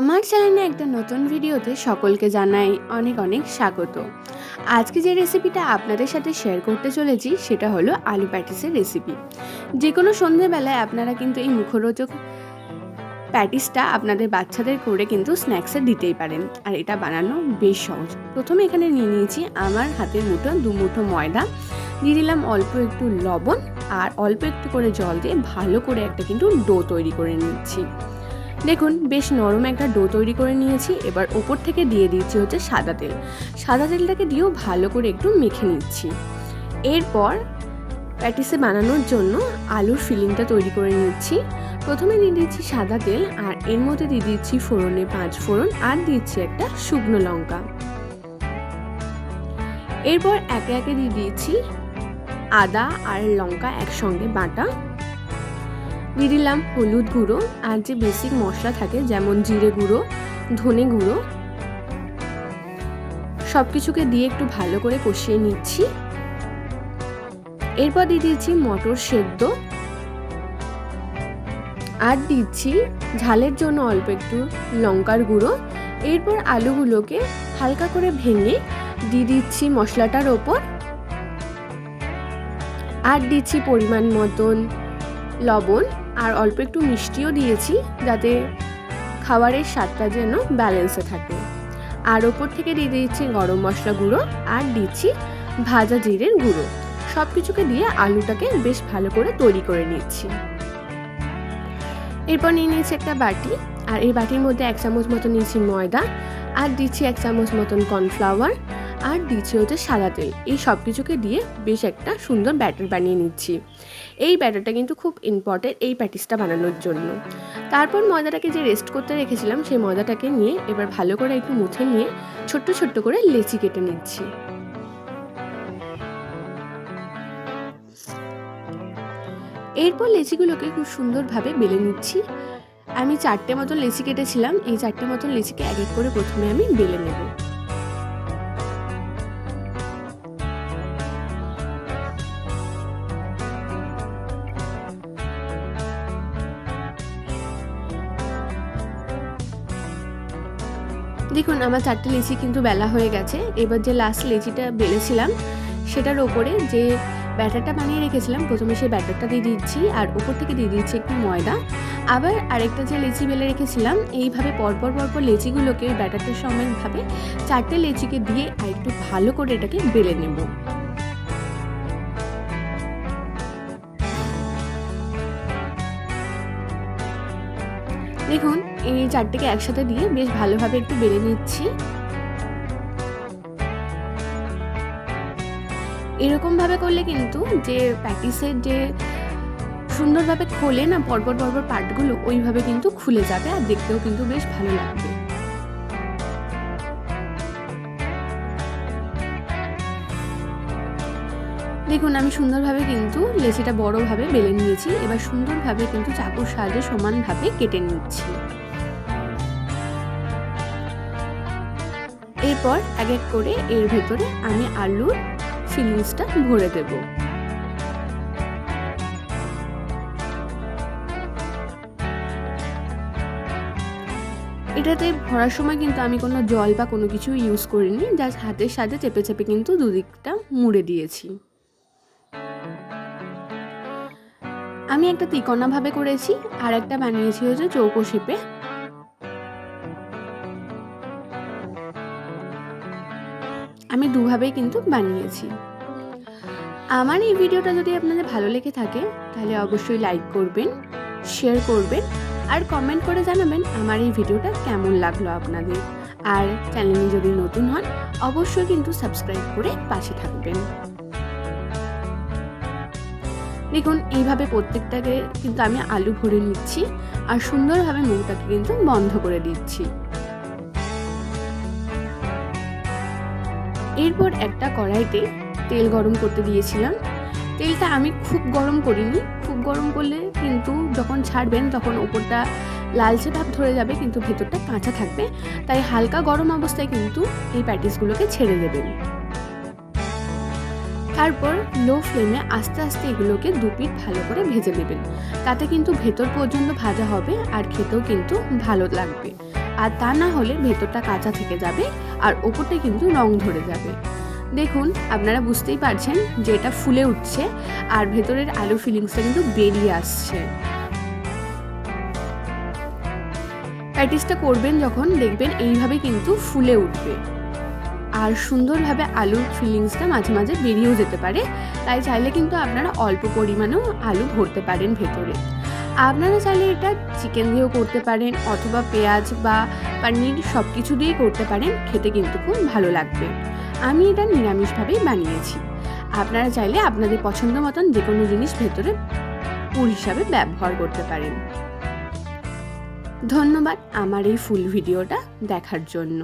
আমার চ্যানেলে একটা নতুন ভিডিওতে সকলকে জানাই অনেক অনেক স্বাগত। আজকে যে রেসিপিটা আপনাদের সাথে শেয়ার করতে চলেছি, সেটা হলো আলু প্যাটিসের রেসিপি। যে কোনো সন্ধেবেলায় আপনারা কিন্তু এই মুখরোচক প্যাটিসটা আপনাদের বাচ্চাদের করে কিন্তু স্ন্যাক্সে দিতেই পারেন। আর এটা বানানো বেশ সহজ। প্রথমে এখানে নিয়ে নিয়েছি আমার হাতের মুঠো দু মুঠো ময়দা। দিয়ে দিলাম অল্প একটু লবণ আর অল্প একটু করে জল দিয়ে ভালো করে একটা কিন্তু ডো তৈরি করে নিচ্ছি। দেখুন, বেশ নরম একটা ডো তৈরি করে নিয়েছি। এবার ওপর থেকে দিয়ে দিচ্ছি হচ্ছে সাদা তেল। সাদা তেলটাকে দিয়েও ভালো করে একটু মেখে নিচ্ছি। এরপর প্যাটিসে বানানোর জন্য আলুর ফিলিংটা তৈরি করে নিচ্ছি। প্রথমে দিয়ে দিচ্ছি সাদা তেল আর এর মধ্যে দিয়ে দিচ্ছি ফোড়নে পাঁচ ফোড়ন আর দিচ্ছি একটা শুকনো লঙ্কা। এরপর একে একে দিয়ে দিয়েছি আদা আর লঙ্কা একসঙ্গে বাটা। দিয়ে দিলাম হলুদ গুঁড়ো আর যে বেসিক মশলা থাকে, যেমন জিরে গুঁড়ো, ধনে গুঁড়ো সব কিছুকে দিয়ে একটু ভালো করে কষিয়ে নিচ্ছি। এরপর দিয়ে দিচ্ছি মটর সেদ্ধ। আর দিচ্ছি ঝালের জন্য অল্প একটু লঙ্কার গুঁড়ো। এরপর আলুগুলোকে হালকা করে ভেঙে দিয়ে দিচ্ছি মশলাটার ওপর। আর দিচ্ছি পরিমাণ মতন লবণ। আর অল্প একটু মিষ্টিও দিয়েছি যাতে খাবারের স্বাদটা যেন ব্যালেন্সে থাকে। আর ওপর থেকে দিয়ে দিচ্ছি গরম মশলা গুঁড়ো আর দিচ্ছি ভাজা জিরের গুঁড়ো। সব কিছুকে দিয়ে আলুটাকে বেশ ভালো করে তৈরি করে নিচ্ছি। এরপর নিয়ে নিয়েছি একটা বাটি আর এই বাটির মধ্যে এক চামচ মতো নিয়েছি ময়দা আর দিচ্ছি এক চামচ মতন কর্নফ্লাওয়ার আর দিচ্ছি হচ্ছে সাদা তেল। এই সব কিছুকে দিয়ে বেশ একটা সুন্দর ব্যাটার বানিয়ে নিচ্ছি। এই ব্যাটারটা কিন্তু খুব ইম্পর্টেন্ট এই প্যাটিসটা বানানোর জন্য। তারপর ময়দাটাকে যে রেস্ট করতে রেখেছিলাম, সেই ময়দাটাকে নিয়ে এবার ভালো করে একটু মুছে নিয়ে ছোট্ট ছোট্ট করে লেচি কেটে নিচ্ছি। এরপর লেচিগুলোকে খুব সুন্দরভাবে বেলে নিচ্ছি। আমি চারটে মতন লেচি কেটেছিলাম, এই চারটে মতন লেচিকে এক এক করে প্রথমে আমি বেলে নেব। দেখুন, আমার চারটে লিচি কিন্তু বেলা হয়ে গেছে। এবার যে লাস্ট লিচিটা বেলেছিলাম, সেটার ওপরে যে ব্যাটারটা বানিয়ে রেখেছিলাম, প্রথমে সেই ব্যাটারটা দিয়ে দিচ্ছি, আর ওপর থেকে দিয়ে দিচ্ছি একটু ময়দা। আবার আরেকটা যে লেচি বেলে রেখেছিলাম, এইভাবে পরপর পরপর লেচিগুলোকে ব্যাটারটার ভাবে চারটে লেচিকে দিয়ে আর একটু ভালো করে এটাকে বেলে নেব। দেখুন, এই চারটিকে একসাথে দিয়ে বেশ ভালোভাবে একটু বেড়ে নিচ্ছি। এরকমভাবে করলে কিন্তু যে প্যাটিসের যে সুন্দরভাবে খোলে না পরপর পরপর পার্টগুলো, ওইভাবে কিন্তু খুলে যাবে আর দেখতেও কিন্তু বেশ ভালো লাগবে। দেখুন, আমি সুন্দরভাবে কিন্তু লেচিটা বড়োভাবে বেলে নিয়েছি। এবার সুন্দরভাবে কিন্তু চাকুর সাহায্যে সমানভাবে কেটে নিচ্ছি। এরপর এক এক করে এর ভেতরে আমি আলুর ফিলিংসটা ভরে দেব। এটাতে ভরার সময় কিন্তু আমি কোনো জল বা কোনো কিছু ইউজ করিনি। জাস্ট হাতের সাথে চেপে চেপে কিন্তু দুদিকটা মুড়ে দিয়েছি। আমি একটা তিকোনাভাবে করেছি, আর একটা বানিয়েছি হচ্ছে চৌকো শেপে আমি দুভাবেই কিন্তু বানিয়েছি। আমার এই ভিডিওটা যদি আপনাদের ভালো লেগে থাকে, তাহলে অবশ্যই লাইক করবেন শেয়ার করবেন, আর কমেন্ট করে জানাবেন আমার এই ভিডিওটা কেমন লাগল আপনাদের। আর চ্যানেলে যদি নতুন হন, অবশ্যই কিন্তু সাবস্ক্রাইব করে পাশে থাকবেন। দেখুন, এইভাবে প্রত্যেকটাকে কিন্তু আমি আলু ভরে নিচ্ছি আর সুন্দরভাবে মুখটাকে কিন্তু বন্ধ করে দিচ্ছি। এরপর একটা কড়াইতে তেল গরম করতে দিয়েছিলাম। তেলটা আমি খুব গরম করিনি। খুব গরম করলে কিন্তু যখন ছাড়বেন তখন ওপরটা লালচে ভাব ধরে যাবে, কিন্তু ভেতরটা কাঁচা থাকবে। তাই হালকা গরম অবস্থায় কিন্তু এই প্যাটিসগুলোকে ছেড়ে দেবেন। তারপর লো ফ্লেমে আস্তে আস্তে এগুলোকে দু পিঠ ভালো করে ভেজে নেবেন। তাতে কিন্তু ভেতর পর্যন্ত ভাজা হবে আর খেতেও কিন্তু ভালো লাগবে। আর তা না হলে ভেতরটা কাঁচা থেকে যাবে আর ওপরটা কিন্তু রং ধরে যাবে। দেখুন, আপনারা বুঝতেই পারছেন যে এটা ফুলে উঠছে আর ভেতরের আলু ফিলিংসটা কিন্তু বেরিয়ে আসছে। প্যাটিসটা করবেন যখন দেখবেন এইভাবে কিন্তু ফুলে উঠবে। আর সুন্দরভাবে আলুর ফিলিংসটা মাঝে মাঝে বেরিয়েও যেতে পারে। তাই চাইলে কিন্তু আপনারা অল্প পরিমাণেও আলু ভরতে পারেন ভেতরে। আপনারা চাইলে এটা চিকেন দিয়েও করতে পারেন অথবা পেঁয়াজ বা পানির সব কিছু দিয়েই করতে পারেন, খেতে কিন্তু খুব ভালো লাগবে। আমি এটা নিরামিষভাবেই বানিয়েছি। আপনারা চাইলে আপনাদের পছন্দ মতন যে কোনো জিনিস ভেতরে পুর হিসাবে ব্যবহার করতে পারেন। ধন্যবাদ আমার এই ফুল ভিডিওটা দেখার জন্য।